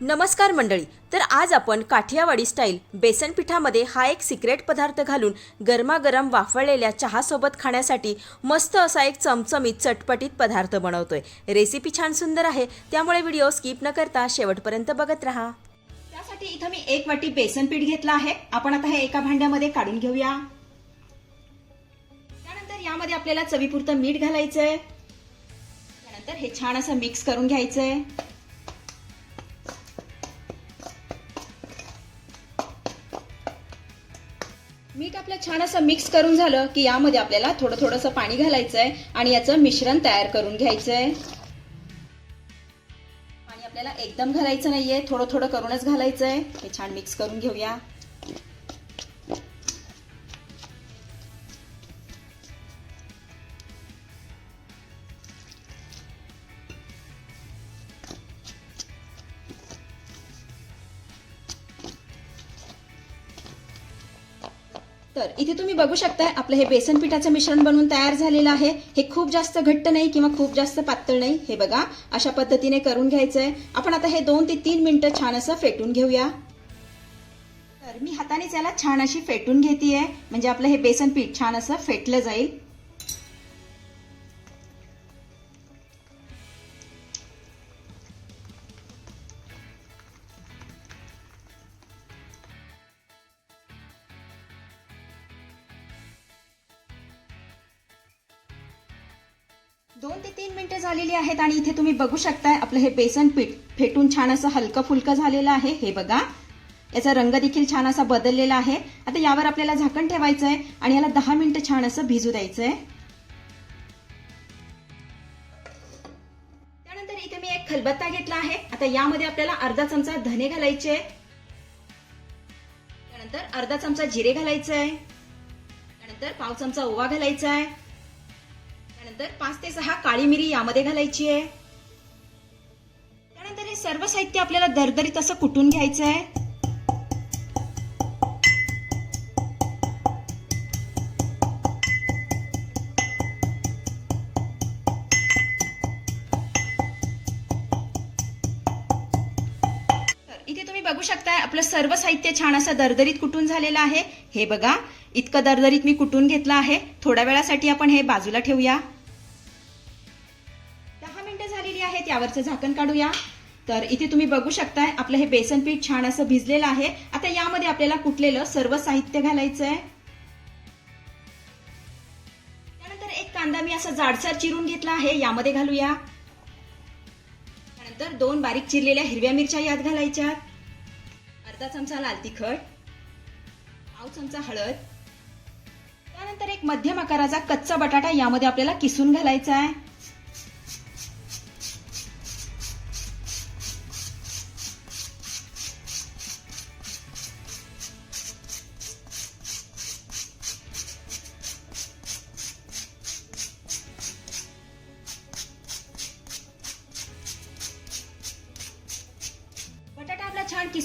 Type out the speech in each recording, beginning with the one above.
नमस्कार मंडळी तर आज आपण काठियावाडी स्टाईल बेसन पिठामध्ये हा एक सिक्रेट पदार्थ घालून गरमागरम वाफळलेल्या चहासोबत खाण्यासाठी मस्त असा एक चमचमीत चटपटीत पदार्थ बनवतोय. रेसिपी छान सुंदर आहे त्यामुळे व्हिडिओ स्किप न करता शेवटपर्यंत बघत राहा. त्यासाठी इथं मी एक वाटी बेसन पीठ घेतलं आहे. आपण आता हे एका भांड्यामध्ये काढून घेऊया. त्यानंतर यामध्ये आपल्याला चवीपुरतं मीठ घालायचंय. त्यानंतर हे छान असं मिक्स करून घ्यायचंय. मीठ आपलं छान असं मिक्स करून झालं की यामध्ये आपल्याला थोडं थोडंसं पाणी घालायचंय आणि याचं मिश्रण तयार करून घ्यायचंय. पाणी आपल्याला एकदम घालायचं नाहीये थोडं थोडं करूनच घालायचंय. हे छान मिक्स करून घेऊया. तर इथे तुम्ही बघू शकताय आपलं हे बेसन पिठाचं मिश्रण बनवून तयार झालेलं आहे. हे खूप जास्त घट्ट नाही किंवा खूप जास्त पातळ नाही हे बघा अशा पद्धतीने करून घ्यायचंय. आपण आता हे दोन ते तीन मिनिटं छान असं फेटून घेऊया. तर मी हातानेच याला छान अशी फेटून घेतेय म्हणजे आपलं हे बेसन पीठ छान असं फेटलं जाईल. दोन ते तीन मिनिटं झालेली आहेत आणि इथे तुम्ही बघू शकताय आपलं हे बेसन पीठ फेटून छान असं हलकं फुलकं झालेलं आहे. हे बघा याचा रंग देखील छान असा बदललेला आहे. आता यावर आपल्याला झाकण ठेवायचं आहे आणि याला दहा मिनिटं छान असं भिजू द्यायचं आहे त्यानंतर इथे मी एक खलबत्ता घेतला आहे. आता यामध्ये आपल्याला अर्धा चमचा धने घालायचे. त्यानंतर अर्धा चमचा जिरे घालायचं आहे त्यानंतर पाव चमचा ओवा घालायचा आहे त्यानंतर पाच ते सहा काळी मिरी यामध्ये घालायची आहे. त्यानंतर हे सर्व साहित्य आपल्याला दरदरीत असं कुटून घ्यायचं आहे. इथे तुम्ही बघू शकताय आपलं सर्व साहित्य छान असं दरदरीत कुटून झालेलं आहे. हे बघा इतकं दरदरीत मी कुटून घेतलं आहे. थोड्या वेळासाठी आपण हे बाजूला ठेवूया. त्यावरचं यावरचं झाकण काढूया. तर इथे तुम्ही बघू शकताय आपलं हे बेसन पीठ छान असं भिजलेलं आहे. आता यामध्ये आपल्याला कुठलेलं सर्व साहित्य घालायचं आहे त्यानंतर एक कांदा मी असा जाडसर चिरून घेतला आहे यामध्ये घालूया. त्यानंतर दोन बारीक चिरलेल्या हिरव्या मिरच्या यात घालायच्या अर्धा चमचा लाल तिखट. पाव चमचा हळद. त्यानंतर एक मध्यम आकाराचा कच्चा बटाटा यामध्ये आपल्याला किसून घालायचा आहे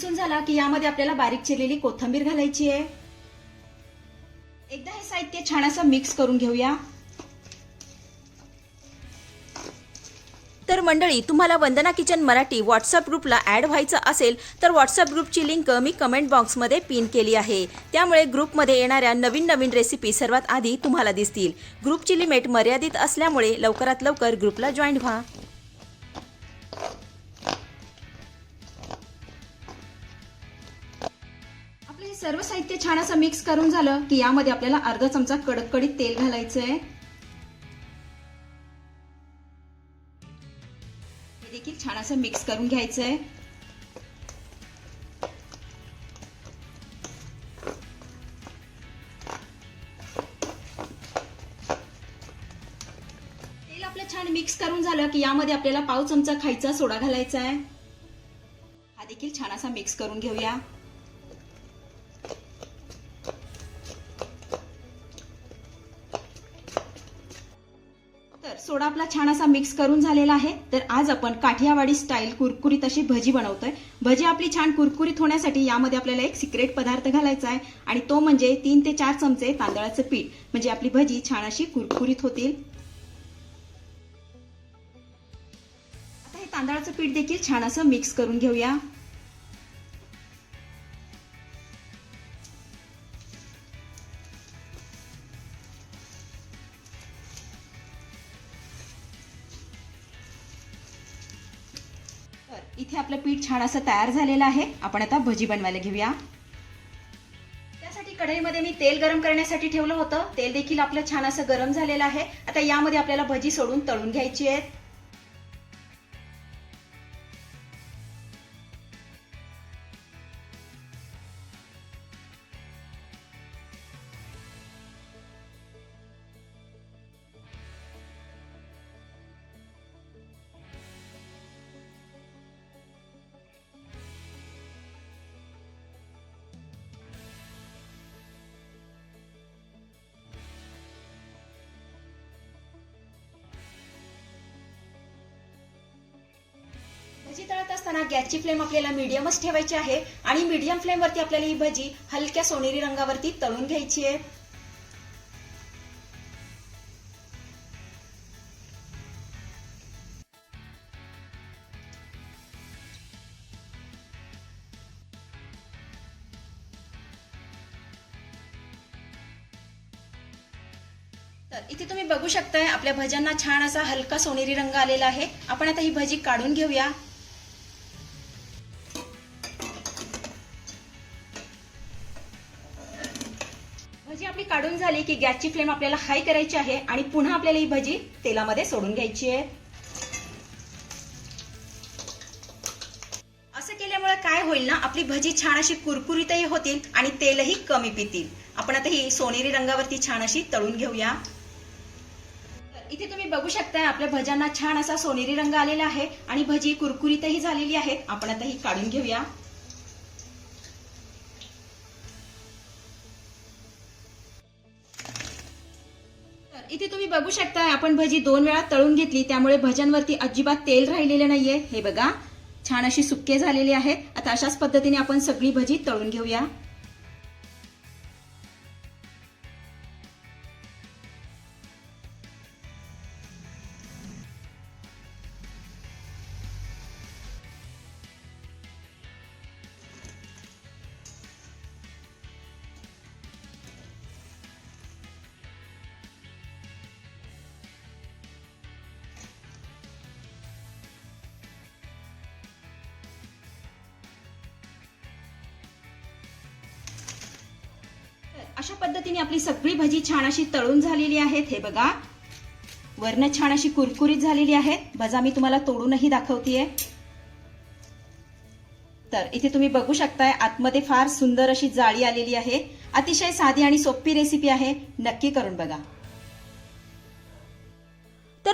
किसून झाला की यामध्ये आपल्याला बारीक चिरलेली कोथिंबीर घालायची आहे. एकदा हे साहित्य छान असं मिक्स करून घेऊया. तर मंडळी तुम्हाला वंदना किचन मराठी व्हॉट्सअप ग्रुपला ॲड व्हायचं असेल तर व्हॉट्सअप ग्रुपची लिंक मी कमेंट बॉक्समध्ये पिन केली आहे. त्यामुळे ग्रुपमध्ये येणाऱ्या नवीन नवीन रेसिपी सर्वात आधी तुम्हाला दिसतील. ग्रुपची लिमिट मर्यादित असल्यामुळे लवकरात लवकर ग्रुपला जॉईन व्हा. साहित्य छान असं मिक्स करून झालं की यामध्ये आपल्याला अर्धा चमचा कडकडीत तेल घालायचं आहे हे देखील छान असं मिक्स करून घ्यायचं आहे तेल आपलं छान मिक्स करून झालं की यामध्ये आपल्याला पाव चमचा खायचा सोडा घालायचा आहे हा देखील छान असा मिक्स करून घेऊया. तर आपला छान असा मिक्स करून झालेला आहे. तर आज आपण काठियावाडी स्टाईल कुरकुरीत अशी भजी बनवतोय. भजी आपली छान कुरकुरीत होण्यासाठी यामध्ये आपल्याला एक सिक्रेट पदार्थ घालायचा आहे आणि तो म्हणजे तीन ते चार चमचे तांदळाचं पीठ. म्हणजे आपली भजी छान अशी कुरकुरीत होतील. आता हे तांदळाचं पीठ देखील छान असं मिक्स करून घेऊया. इथे आपलं पीठ छान असं तयार झालेलं आहे. आपण आता भजी बनवायला घेऊया. त्यासाठी कढईमध्ये मी तेल गरम करण्यासाठी ठेवलं होतं. तेल देखील आपलं छान असं गरम झालेलं आहे. आता यामध्ये आपल्याला भजी सोडून तळून घ्यायची आहेत. भजी तळत असताना गॅसची फ्लेम आपल्याला मीडियमच ठेवायची आहे आणि मीडियम फ्लेमवरती आपल्याला ही भजी हलक्या सोनेरी रंगावरती तळून घ्यायची आहे. तर इथे तुम्ही बघू शकताय आपल्या भज्यांना छान असा हलका सोनेरी रंग आलेला आहे. आपण आता ही भजी काढून घेऊया. भजी आपली काढून झाली की गॅसची फ्लेम आपल्याला हाय करायची आहे आणि पुन्हा आपल्याला ही भजी तेलामध्ये सोडून घ्यायची आहे. असं केल्यामुळे काय होईल ना आपली भजी छान अशी कुरकुरीतही होतील आणि तेलही कमी पितील. आपण आता ही सोनेरी रंगावरती छान अशी तळून घेऊया. इथे तुम्ही बघू शकता आपल्या भज्यांना छान असा सोनेरी रंग आलेला आहे आणि भजी कुरकुरीतही झालेली आहेत आपण आता ही काढून घेऊया. इथे तुम्ही बघू शकता आपण भजी दोन वेळा तळून घेतली त्यामुळे भज्यांवरती अजिबात तेल राहिलेले नाहीये. हे बघा छान अशी सुक्के झालेली आहेत आता अशाच पद्धतीने आपण सगळी भजी तळून घेऊया. अशा पद्धतीने आपली सगळी भजी छान अशी तळून झालेली आहेत. हे बघा. वरनं छान अशी कुरकुरीत झालेली आहेत. भजा मी तुम्हाला तोडूनही दाखवतेय. तर इथे तुम्ही बघू शकताय आतमध्ये फार सुंदर अशी जाळी आलेली आहे. अतिशय साधी आणि सोपी रेसिपी आहे. नक्की करून बघा.